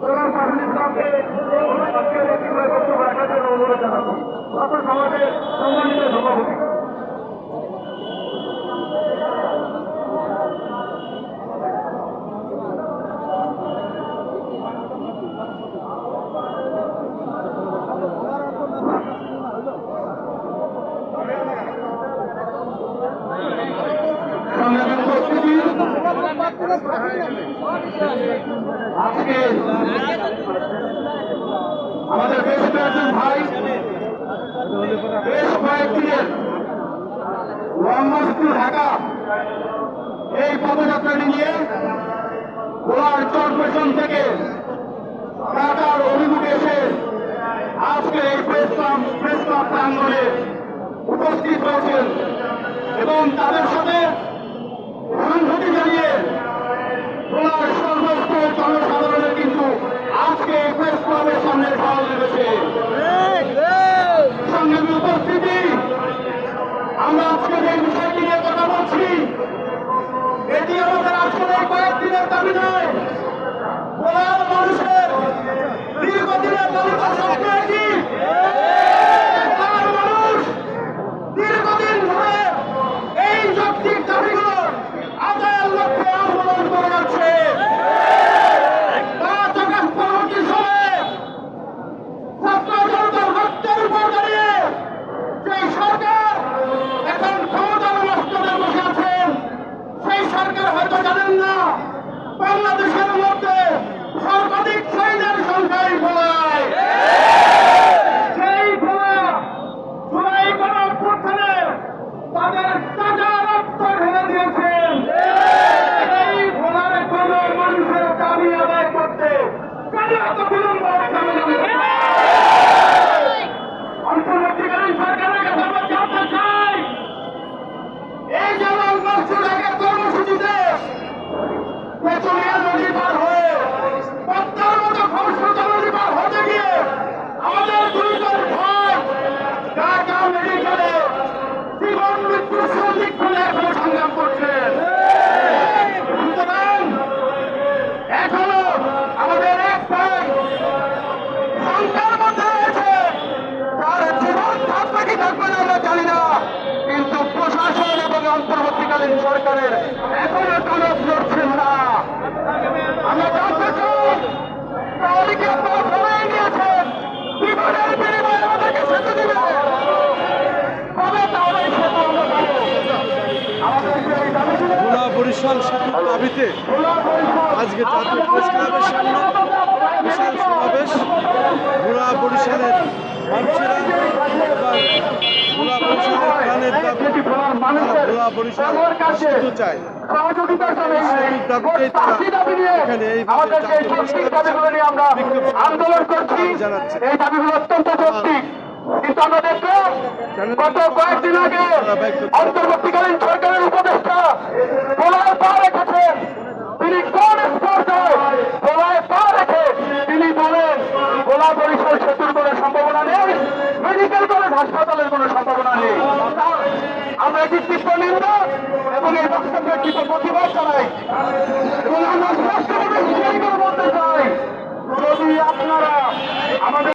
ইসলাম প্রণব আজকে আমাদের বেশ কয়েকজন ভাই, বেশ কয়েকদিনের লম্বা ঢাকা, এই পদযাত্রাটি নিয়ে গোলার চরপেশন থেকে ঢাকার অভিমুখে এসে আজকে এই প্রেস ক্লাব প্রেস ক্লাব প্রাঙ্গণে উপস্থিত হয়েছেন এবং তাদের সাথে সংহতি জানিয়ে গোলার সর্বস্তর জনসাধারণের কিন্তু আজকে এই প্রেস ক্লাবের সামনে ঢল নেমেছে সংগ্রামী উপস্থিতি আমরা আজকে যে বিষয়টি নিয়ে কথা বলছি এটি আমাদের আজকের কয়েকদিনের দাবি নয়। মানুষের দীর্ঘদিনের দলিত স্বপ্ন মানুষ দীর্ঘদিন ধরে এই যৌক্তিক দাবিগুলো আদায়ের লক্ষ্যে আন্দোলন করে যাচ্ছে। পাঁচ ছাত্র জনতার রক্তের যে সরকার বাংলাদেশের মধ্যে সর্বাধিক চাহিদার সংখ্যাই ভোলায় ভোলা বরিশাল দাবিতে আজকে জাতীয় প্রেস ক্লাবের সামনে বিশাল সমাবেশ। ভোলা বরিশালের মানুষেরা এবার ভোলা বরিশালের প্রাণের দাবি ভোলা বরিশাল বিক্ষোভ সমাবেশ আন্দোলন করছি এই দাবিগুলো অত্যন্ত যৌক্তিক। কিন্তু আমরা দেখলাম গত কয়েকদিন আগে অন্তর্বর্তীকালীন সরকারের উপদেষ্টা হাসপাতালের কোনো সম্ভাবনা নেই। আমরা একটি তীব্র নিন্দা এবং এই বক্তব্যের তীব্র প্রতিবাদ জানাই।